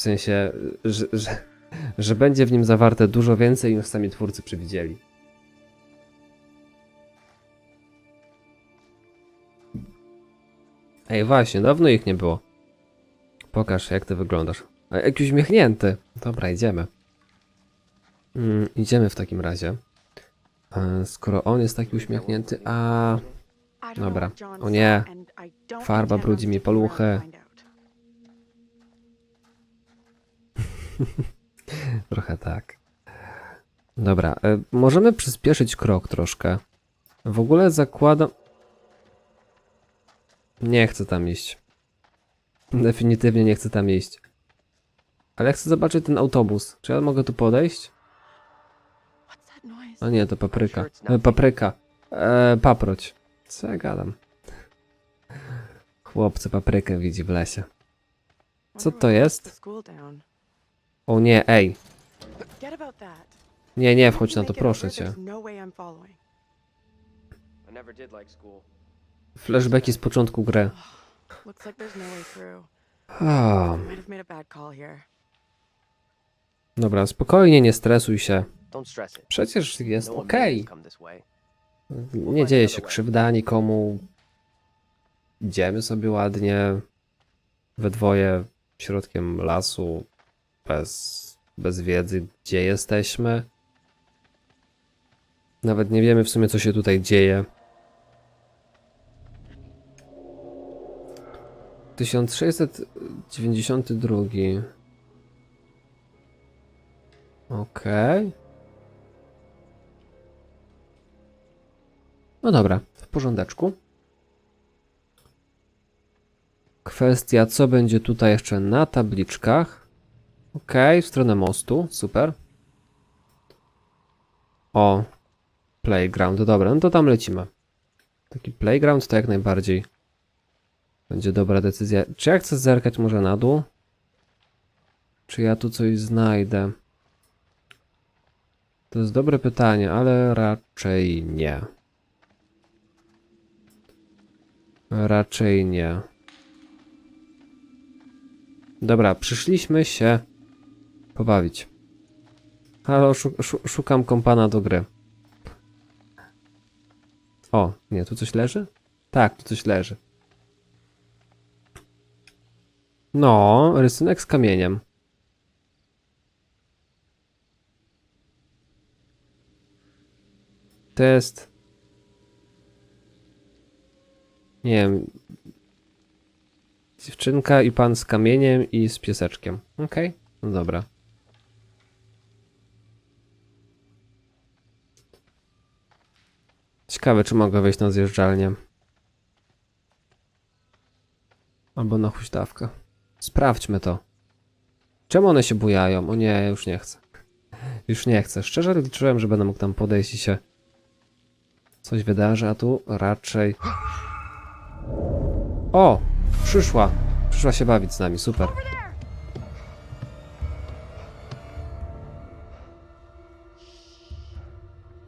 W sensie, że, że, że będzie w nim zawarte dużo więcej niż sami twórcy przewidzieli. Ej, właśnie, dawno ich nie było. Pokaż, jak ty wyglądasz. A, Jakiś uśmiechnięty. Dobra, idziemy. Mm, idziemy w takim razie. E, Skoro on jest taki uśmiechnięty, a Dobra. O nie. Farba brudzi mi paluchy. trochę tak. Dobra, e, możemy przyspieszyć krok troszkę. W ogóle zakładam. Nie chcę tam iść. Definitywnie nie chcę tam iść. Ale chcę zobaczyć ten autobus. Czy ja mogę tu podejść? A nie, to papryka. E, papryka. E, paproć. Co ja gadam? Chłopcy paprykę widzi w lesie. Co to jest? O nie, ej. Nie, nie wchodź na to, proszę cię. School. Flashbacki z początku gry. No. Ah, dobra, spokojnie, nie stresuj się. Przecież jest No this way. Nie dzieje się krzywda nikomu. Idziemy sobie ładnie. We dwoje środkiem lasu. Bez, bez wiedzy, gdzie jesteśmy. Nawet nie wiemy w sumie, co się tutaj dzieje. 1692. Okej. No dobra, w porządeczku. Kwestia, co będzie tutaj jeszcze na tabliczkach. Ok, w stronę mostu, super. O, playground, dobra, no to tam lecimy. Taki playground to jak najbardziej będzie dobra decyzja. Czy ja chcę zerkać może na dół? Czy ja tu coś znajdę? To jest dobre pytanie, ale raczej nie. Raczej nie. Dobra, przyszliśmy się pobawić. Szu szukam kompana do gry. O, nie, tu coś leży? Tak, tu coś leży. No, rysunek z kamieniem. To jest... Nie wiem. Dziewczynka i pan z kamieniem i z pieseczkiem. Okej, no dobra. Ciekawe, czy mogę wejść na zjeżdżalnię. Albo na huśtawkę. Sprawdźmy to. Czemu one się bujają? O nie, już nie chcę. Już nie chcę. Szczerze liczyłem, że będę mógł tam podejść i się coś wydarzy, a tu raczej... O! Przyszła! Przyszła się bawić z nami, super.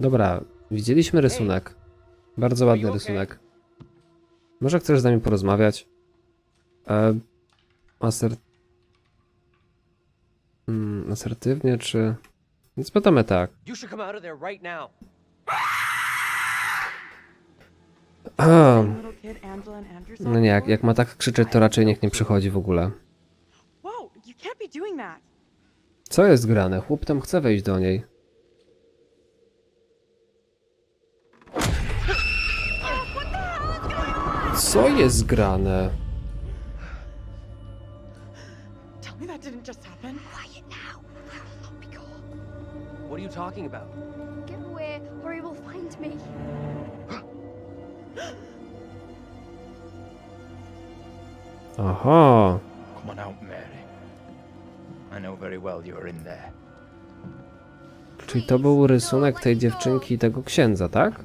Dobra, widzieliśmy rysunek. Bardzo ładny rysunek. Może chcesz z nami porozmawiać? E, aser... Mm, asertywnie, czy... Więc pytamy tak. A, no nie, jak, jak ma tak krzyczeć, to raczej niech nie przychodzi w ogóle. Co jest grane? Chłop tam chce wejść do niej. Co jest grane? Tell me that didn't just happen. Quiet now. I will not be caught. What are you talking about? Get away, or he will find me. Aha. Come on out, Mary. I know very well you're in there. Czyli to był rysunek tej dziewczynki i tego księdza, tak?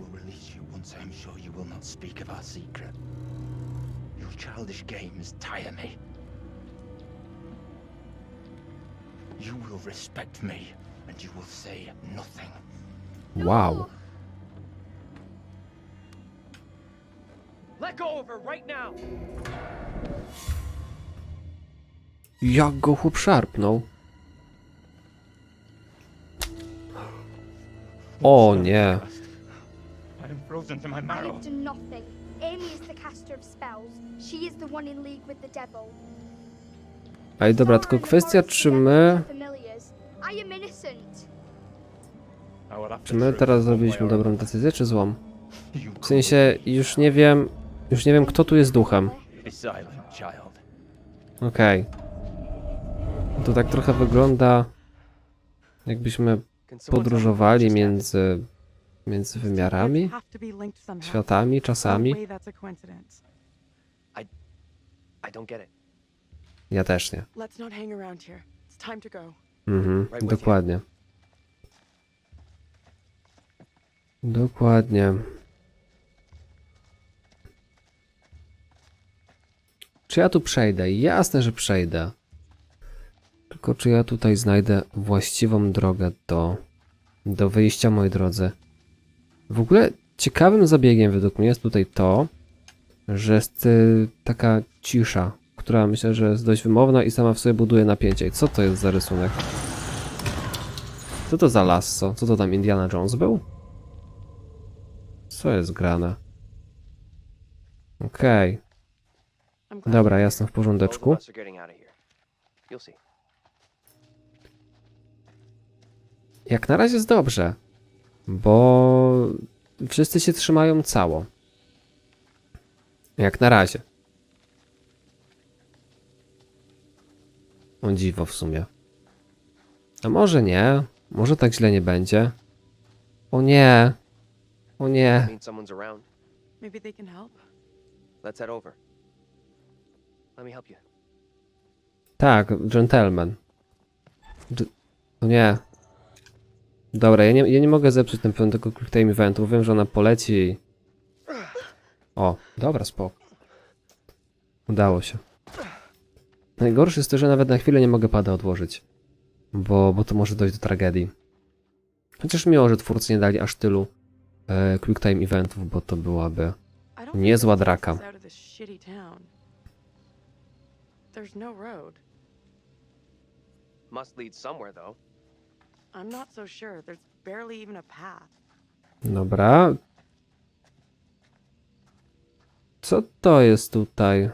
Childish games tire me. You will respect me, and you will say nothing. Wow. Let go of her right now. Jak go chłop szarpnął. O nie. I am frozen to my I marrow. have done nothing. Amy is the caster of spells. She is the one in league with the devil. Ej, dobra, tylko kwestia, czy my... I am innocent. Czy my teraz zrobiliśmy dobrą decyzję, czy złą? W sensie, już nie wiem... Już nie wiem, kto tu jest duchem. Okej. To tak trochę wygląda... Jakbyśmy podróżowali między... Między wymiarami, światami, czasami. Ja też nie. Mhm, dokładnie. Dokładnie. Czy ja tu przejdę? Jasne, że przejdę. Tylko czy ja tutaj znajdę właściwą drogę do, do wyjścia, moi drodzy? W ogóle ciekawym zabiegiem według mnie jest tutaj to, że jest y, taka cisza, która myślę, że jest dość wymowna i sama w sobie buduje napięcie. I co to jest za rysunek? Co to za lasso? Co to tam Indiana Jones był? Co jest grane? Okej, glad dobra, jasne, w porządeczku. Jak na razie jest dobrze, bo wszyscy się trzymają cało. Jak na razie. O dziwo w sumie. A może nie, może tak źle nie będzie. O nie, o nie. Means someone's around. Maybe they can help. Let's head over. Let me help you. Tak, gentleman. Dż- o nie. Dobra, ja nie, ja nie mogę zepsuć ten piątego quick time eventu, wiem, że ona poleci. O, dobra, spoko. Udało się. Najgorsze jest to, że nawet na chwilę nie mogę pada odłożyć. Bo, bo to może dojść do tragedii. Chociaż miło, że twórcy nie dali aż tylu e, quick time eventów, bo to byłaby... Niezła draka. Must lead somewhere, though. I'm not so sure. There's barely even a path. Dobra. Co to jest tutaj?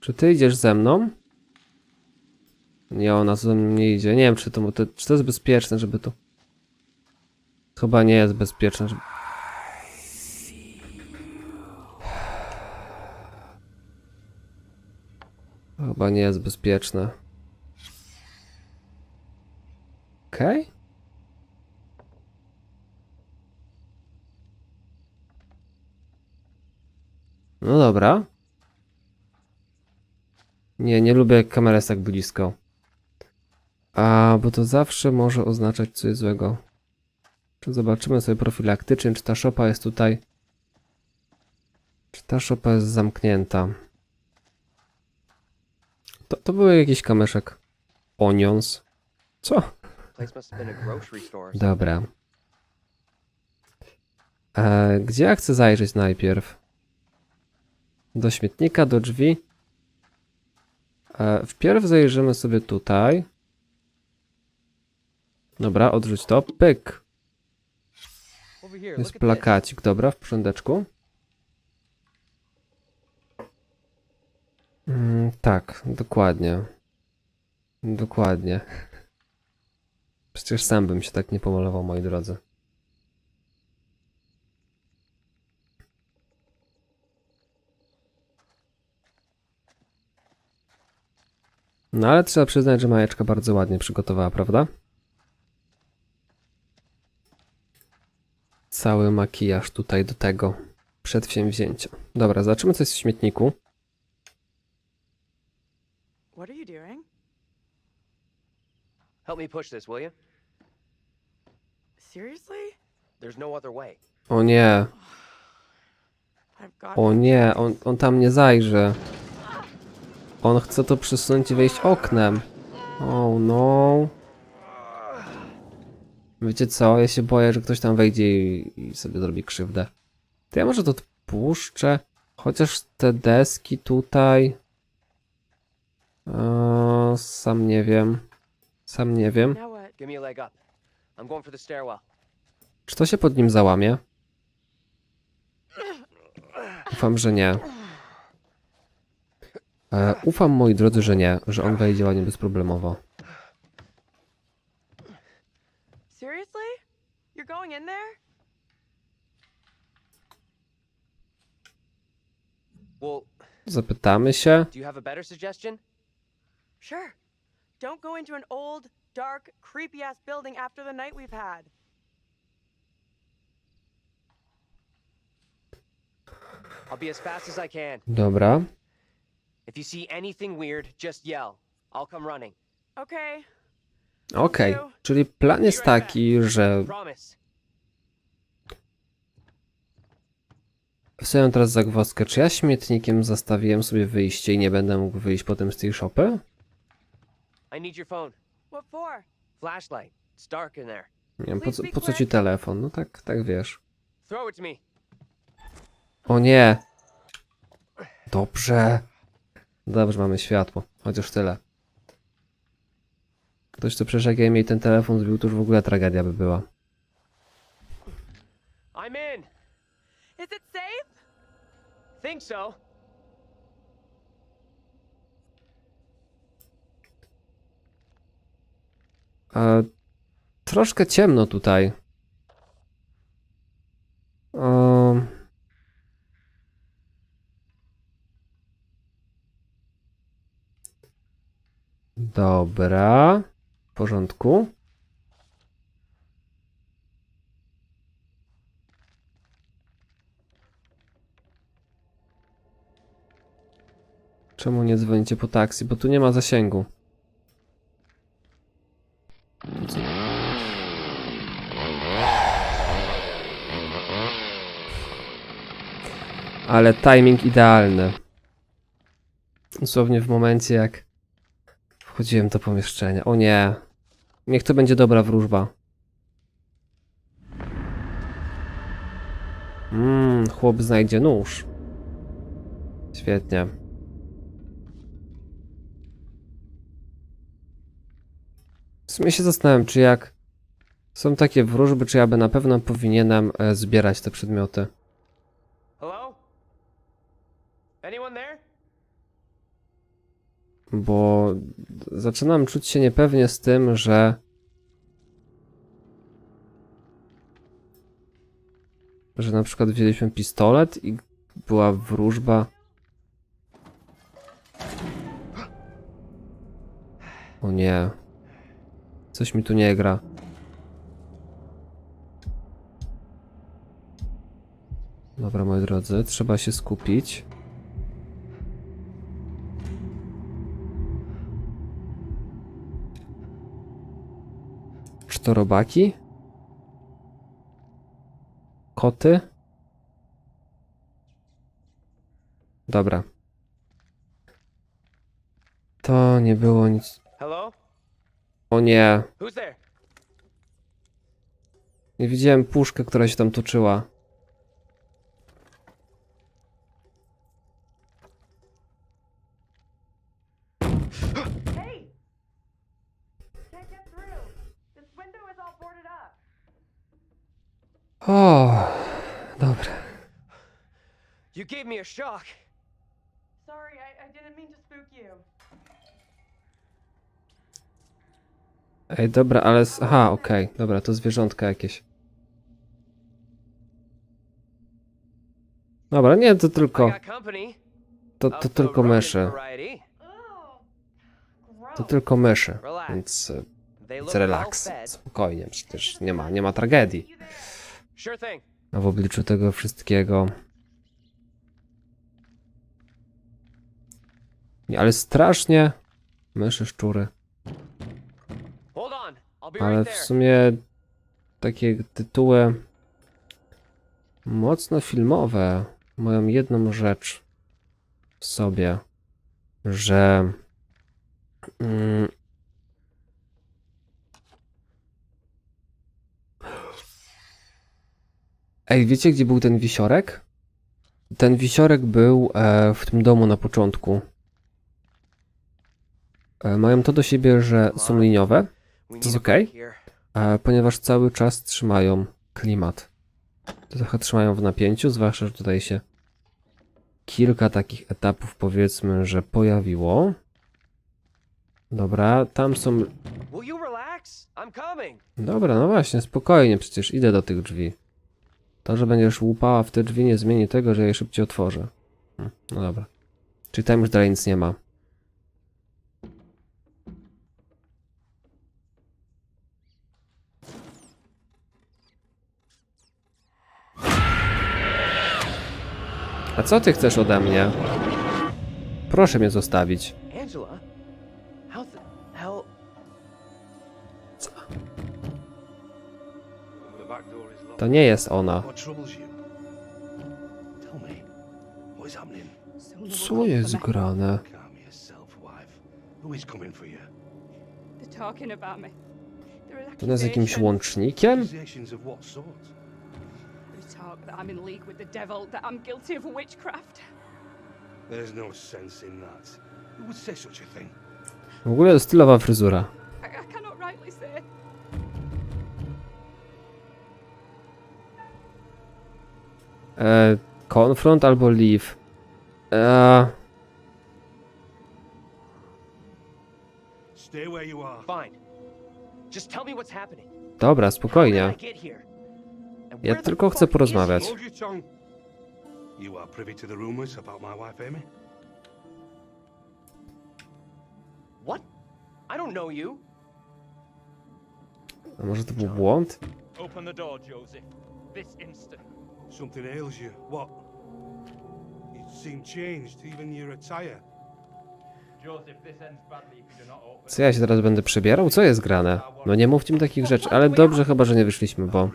Czy ty idziesz ze mną? Nie, ona ze mną nie idzie. Nie wiem, czy to, czy to jest bezpieczne, żeby tu... Chyba nie jest bezpieczne, żeby... Chyba nie jest bezpieczne. Okej. No dobra. Nie, nie lubię jak kamera jest tak blisko. A, bo to zawsze może oznaczać coś złego. Czy zobaczymy sobie profilaktycznie, czy ta szopa jest tutaj... Czy ta szopa jest zamknięta? To, to był jakiś kameszek. Onions. Co? Dobra. E, gdzie ja chcę zajrzeć najpierw? Do śmietnika, do drzwi. E, wpierw zajrzymy sobie tutaj. Dobra, odrzuć to. Pyk. Jest plakacik. Dobra, w porządeczku. Mm, tak, dokładnie. Dokładnie. Przecież sam bym się tak nie pomalował, moi drodzy. No ale trzeba przyznać, że Majeczka bardzo ładnie przygotowała, prawda? Cały makijaż tutaj do tego przedsięwzięcia. Dobra, zobaczymy co jest w śmietniku. What are you doing? Help me push this, will you? Seriously? There's no other way. O nie, I've got o nie, on, on tam nie zajrzy. On chce to przesunąć i wejść oknem. Oh no. Wiecie co, ja się boję, że ktoś tam wejdzie i, i sobie zrobi krzywdę. To ja może to odpuszczę. Chociaż te deski tutaj. Eee, sam nie wiem. Sam nie wiem. Now what? Give me a leg up. I'm going for the stairwell. Czy to się pod nim załamie? Ufam, że nie. E, ufam, moi drodzy, że nie, że on wejdzie ładnie bezproblemowo. Seriously? You're going in there? Well, Zapytamy się. do you have a better suggestion? Sure. Don't go into an old, dark, creepy ass building after the night we've had. I'll be as fast as I can. Dobra. If you see anything weird, just yell. I'll come running. Okay. Okej. Czyli plan jest taki, że Promise. wstawiam teraz zagwozdkę. Czy ja śmietnikiem zastawiłem sobie wyjście i nie będę mógł wyjść potem z tej szopy? I need your phone. What for? Flashlight. It's dark in there. Nie wiem, po co, po co ci telefon? No tak, tak wiesz. Throw it to me. O nie! Dobrze. Dobrze, mamy światło. Chociaż tyle. Ktoś, co przecież jak ja mi ten telefon zbił, to już w ogóle tragedia by była. I'm in. Is it safe? Think so. E, troszkę ciemno tutaj. E, dobra. W porządku. Czemu nie dzwonicie po taksi? Bo tu nie ma zasięgu. Ale timing idealny. Dosłownie w momencie jak wchodziłem do pomieszczenia. O nie. Niech to będzie dobra wróżba. Mmm, chłop znajdzie nóż. Świetnie. W sumie się zastanawiam, czy jak są takie wróżby, czy ja by na pewno powinienem e, zbierać te przedmioty. Hello? Anyone there? bo zaczynam czuć się niepewnie z tym, że że na przykład wzięliśmy pistolet i była wróżba. O nie. Coś mi tu nie gra. Dobra, moi drodzy, trzeba się skupić. Czy to robaki? Koty? Dobra. To nie było nic. Hello? O nie. Nie widziałem puszkę, która się tam toczyła. O, dobra. You gave me a shock. Sorry, I, I didn't mean to spook you. Ej, dobra, ale. s- Aha, okej. Dobra, to zwierzątka jakieś. Dobra, nie, to tylko. To, to tylko myszy. To tylko myszy. Więc, e, więc relaks. Spokojnie, przecież nie ma, nie ma tragedii. A w obliczu tego wszystkiego. Nie, ale strasznie. Myszy, szczury. Ale w sumie takie tytuły mocno filmowe mają jedną rzecz w sobie, że mm, Ej, wiecie gdzie był ten wisiorek? Ten wisiorek był e, w tym domu na początku. E, mają to do siebie, że są liniowe, We To jest e, ponieważ cały czas trzymają klimat. To trochę trzymają w napięciu, zwłaszcza, że tutaj się kilka takich etapów powiedzmy, że pojawiło. Dobra, tam są... Dobra, no właśnie, spokojnie, przecież idę do tych drzwi. To, że będziesz łupała w te drzwi nie zmieni tego, że je szybciej otworzę. Hm, No dobra. Czyli tam już dalej nic nie ma. A co ty chcesz ode mnie? Proszę mnie zostawić. Locked. To nie jest ona. Co jest grane? To jest jakimś łącznikiem? Talk that I'm in league with the devil, that I'm guilty of witchcraft. There's no sense in that. Who would say such a thing? W ogóle stylowa fryzura. I, I cannot rightly say. E, uh, confront albo leave. Uh, e, Stay where you are. Fine. Just tell me what's happening. dobra, How did spokojnie. Ja tylko chcę porozmawiać. A może to był błąd? Open the door, Joseph. This instant. Something ails you. What? You seem changed, even your attire. Joseph, this ends badly if you do not open. Co ja się teraz będę przebierał? Co jest grane? No nie mówcie mi takich rzeczy, ale dobrze chyba, że nie wyszliśmy, bo,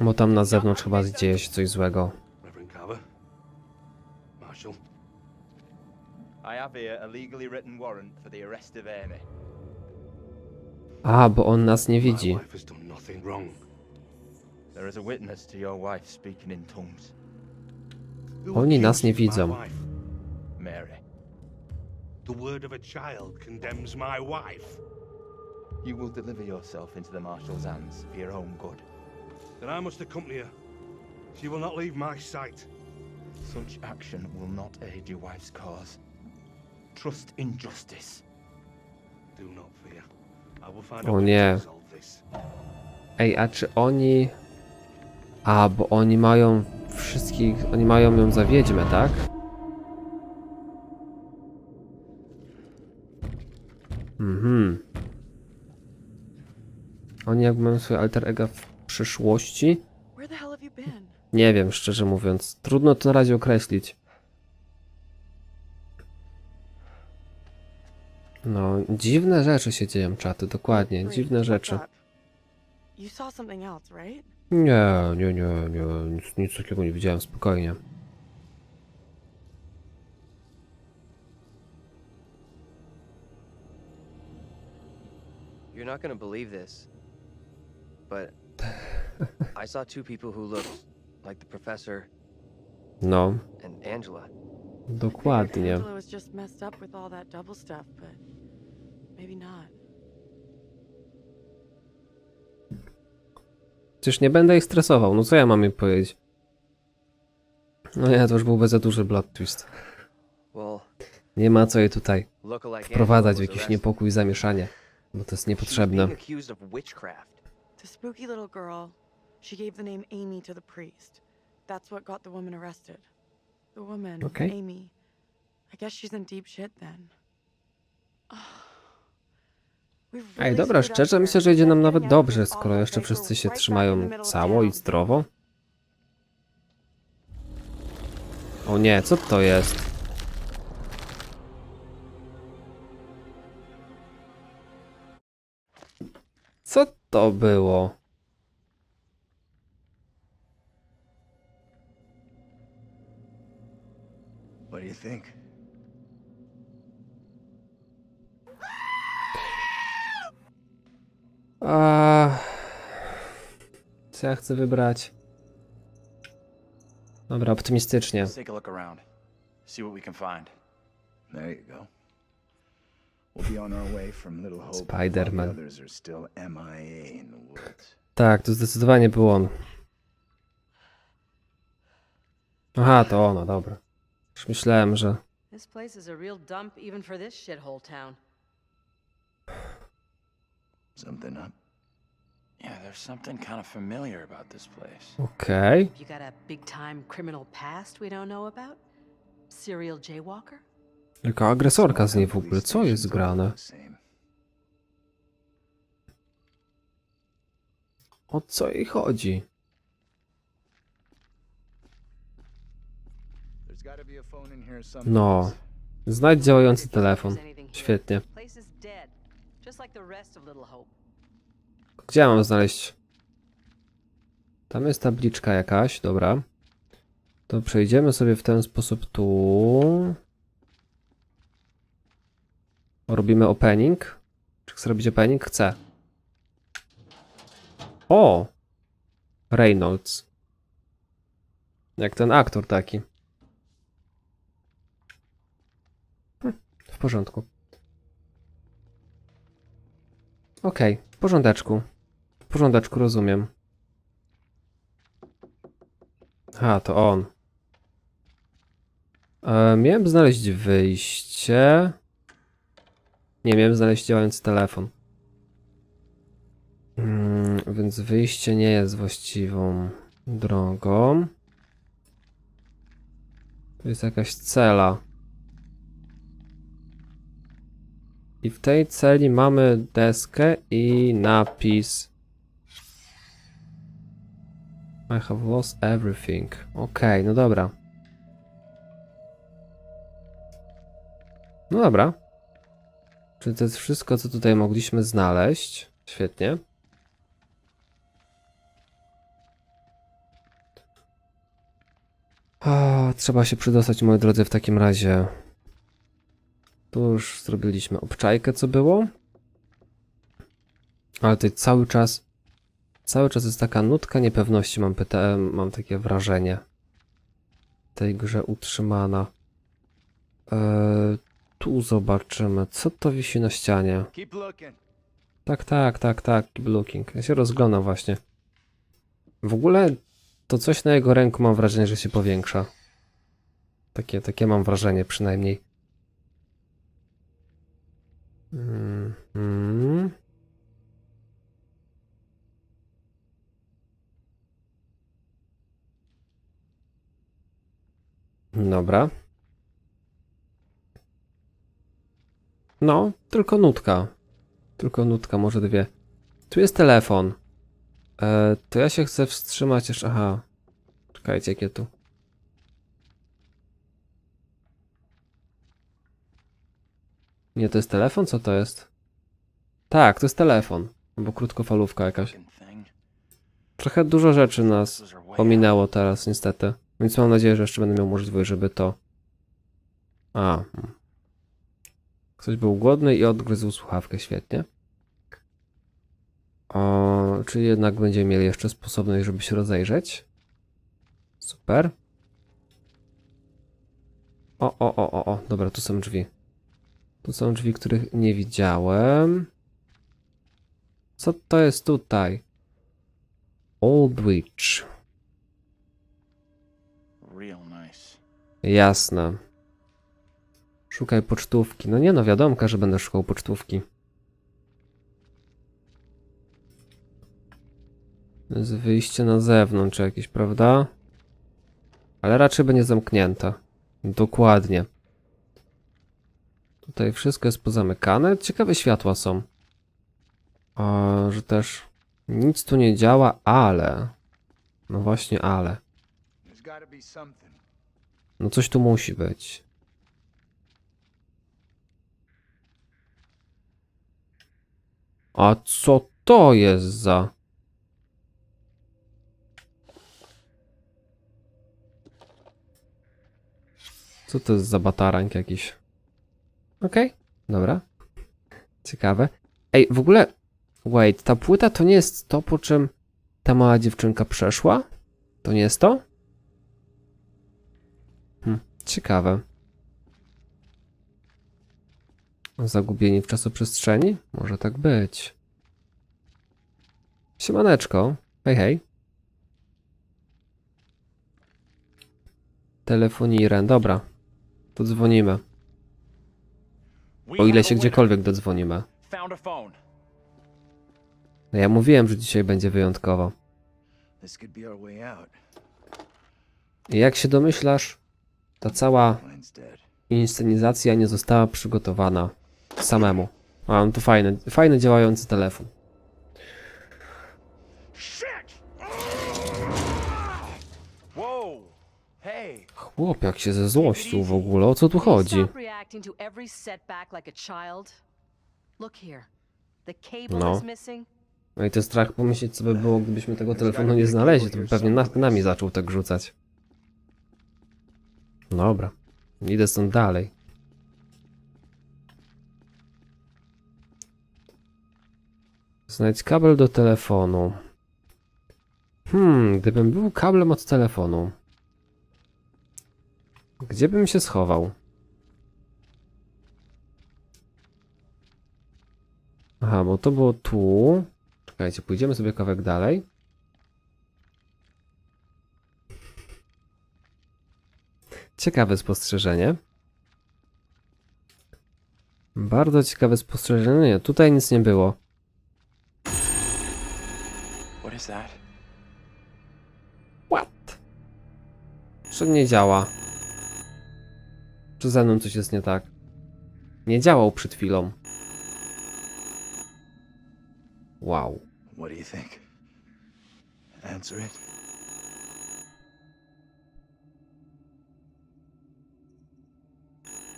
bo tam na zewnątrz chyba dzieje się coś złego. A bo on nas nie widzi. Oni nas nie widzą. The word of a child condemns my wife. you will deliver yourself into the marshal's hands for your own good. Then I must accompany her. She will not leave my sight. Such action will not aid your wife's cause. Trust in justice. Do not fear. I will find O nie. Ej, a czy oni... A, bo oni mają wszystkich... Oni mają ją za wiedźmę, tak? Mhm. Oni jakby mają swoje alter ego w przyszłości? Nie wiem, szczerze mówiąc. Trudno to na razie określić. No, dziwne rzeczy się dzieją, czaty, dokładnie, dziwne rzeczy. Nie, nie, nie, nie, nic, nic takiego nie widziałem, spokojnie. You're not gonna believe this, but I saw two people who looked like the professor No, and Angela. dokładnie. Angela was just messed up with all that double stuff, but maybe not. Przecież nie będę ich stresował, no co ja mam im powiedzieć? No nie, to już byłby za duży plot twist. Well, Nie ma co je tutaj lookalike wprowadzać w was jakiś arrested. niepokój i zamieszanie, bo to jest niepotrzebne. being accused of witchcraft. The spooky little girl, she gave the name Amy to the priest. That's what got the woman arrested. The woman, Okay. Amy. I guess she's in deep shit then. Ej, dobra, szczerze myślę, że idzie nam nawet dobrze, skoro jeszcze wszyscy się trzymają cało i zdrowo. O nie, co to jest? Co to było? What do you think? A... Co ja chcę wybrać? Dobra, optymistycznie. Let's take a look around. See what we can find. There you go. We'll be on our way from Little Hope. while the Spider-Man. others are still MIA in the woods. Tak, to zdecydowanie był on. Aha, to ona, dobra. Już myślałem, że... This place is a real dump even for this shithole town. Something up? Yeah, there's something kind of familiar about this place. Okej. You got a big time criminal past we don't know about? Serial jaywalker? Jaka agresorka z niej w ogóle? Co jest grane? O co jej chodzi? No. Znajdź działający telefon. Świetnie. Gdzie mam znaleźć? Tam jest tabliczka jakaś, dobra. To przejdziemy sobie w ten sposób tu. Robimy opening. Czy chcę robić opening? Chcę. O! Reynolds. Jak ten aktor taki. Hm, w porządku. Okej, w porządeczku. W porządeczku, rozumiem. A, to on. E, miałem znaleźć wyjście. Nie, miałem znaleźć działający telefon. Mm, więc wyjście nie jest właściwą drogą. Tu jest jakaś cela. I w tej celi mamy deskę i napis I have lost everything. Okej, no dobra. No dobra. Czyli to jest wszystko, co tutaj mogliśmy znaleźć. Świetnie. Trzeba się przydostać, moi drodzy, w takim razie. Tu już zrobiliśmy obczajkę, co było. Ale tutaj cały czas, cały czas jest taka nutka niepewności, mam, pyta, mam takie wrażenie. Tej grze utrzymana. Eee, tu zobaczymy, co to wisi na ścianie. Tak, tak, tak, tak, keep looking. Ja się rozglądam właśnie. W ogóle to coś na jego ręku mam wrażenie, że się powiększa. Takie, takie mam wrażenie przynajmniej. Mm, mm. Dobra. No, tylko nutka. Tylko nutka, może dwie. Tu jest telefon. E, to ja się chcę wstrzymać jeszcze. Aha. Czekajcie, jakie tu. Nie, to jest telefon? Co to jest? Tak, to jest telefon. Albo krótkofalówka jakaś. Trochę dużo rzeczy nas ominęło teraz, niestety. Więc mam nadzieję, że jeszcze będę miał możliwość, żeby to. A. Ktoś był głodny i odgryzł słuchawkę, świetnie. O, czyli jednak będziemy mieli jeszcze sposobność, żeby się rozejrzeć. Super. O, o, o, o, o, dobra, tu są drzwi. Tu są drzwi, których nie widziałem. Co to jest tutaj? Old Witch. Real nice. Jasne. Szukaj pocztówki. No nie no, wiadomka, że będę szukał pocztówki. To jest wyjście na zewnątrz jakieś, prawda? Ale raczej będzie zamknięte. Dokładnie. Tutaj wszystko jest pozamykane. Ciekawe światła są. O, że też nic tu nie działa, ale... No właśnie, ale. No coś tu musi być. A co to jest za... Co to jest za batarank jakiś? Okej, dobra. Ciekawe. Ej, w ogóle... Wait, ta płyta to nie jest to, po czym Ta mała dziewczynka przeszła? To nie jest to? Hm, ciekawe. Zagubieni w czasoprzestrzeni? Może tak być. Siemaneczko. Hej, hej. Telefoniren, dobra. To dzwonimy. O ile się gdziekolwiek dodzwonimy. No ja mówiłem, że dzisiaj będzie wyjątkowo. I jak się domyślasz, ta cała inscenizacja nie została przygotowana samemu. A, no to fajny, fajny działający telefon. Whoa! Hey! Chłop, jak się ze złościł w ogóle, o co tu chodzi? No. No i to strach pomyśleć, co by było, gdybyśmy tego telefonu nie znaleźli, to by pewnie na, nami zaczął tak rzucać. Dobra, idę stąd dalej. Znajdź kabel do telefonu. Hmm, gdybym był kablem od telefonu. Gdzie bym się schował? Aha, bo to było tu. Czekajcie, pójdziemy sobie kawałek dalej. Ciekawe spostrzeżenie. Bardzo ciekawe spostrzeżenie. Nie, tutaj nic nie było. What is that? What? Czy nie działa? Czy ze mną coś jest nie tak? Nie działał przed chwilą. Wow. What do you think? Answer it.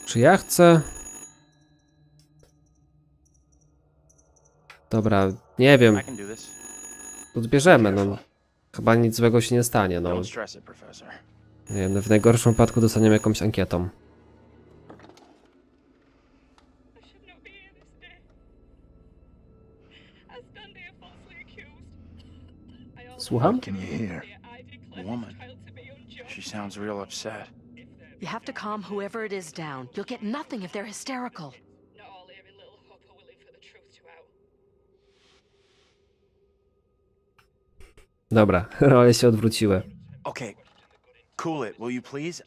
Czy ja chcę... Dobra, nie wiem. I can do this. Odbierzemy, no. Chyba nic złego się nie stanie, no. Nie, no w najgorszym wypadku dostaniemy jakąś ankietą. Słucham? Can you hear? Woman. She sounds real upset. You have to calm whoever it is down. You'll get nothing if they're hysterical. Not all here in Little Hope are willing for the truth to out. Dobra, role się odwróciły. Okay, cool it, will you please?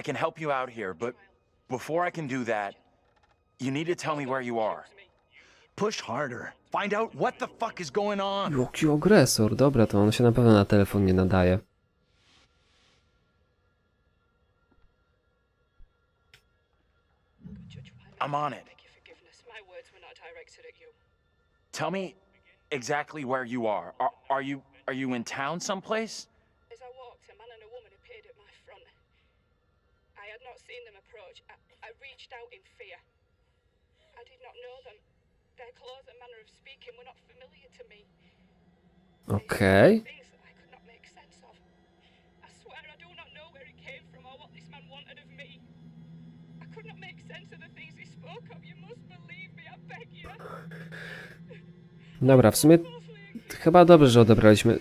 I can help you out here, but before I can do that, you need to tell me where you are. Push harder. Find out what the fuck is going on. Jaki agresor, dobra, to on się na pewno na telefon nie nadaje. I'm on it. Tell me exactly where you are. Are, are you are you in town someplace? As I walked, a man and a woman appeared at my front. I had not seen them approach. I, I reached out in fear. I did not know them. Their clothes and manner of speaking were not familiar to me. Okej. Things that I could not make sense of. I swear I do not know where he came from or what this man wanted of me. I could not make sense of the things he spoke of. You must believe me, I beg you. Dobra, w sumie chyba dobrze, że odebraliśmy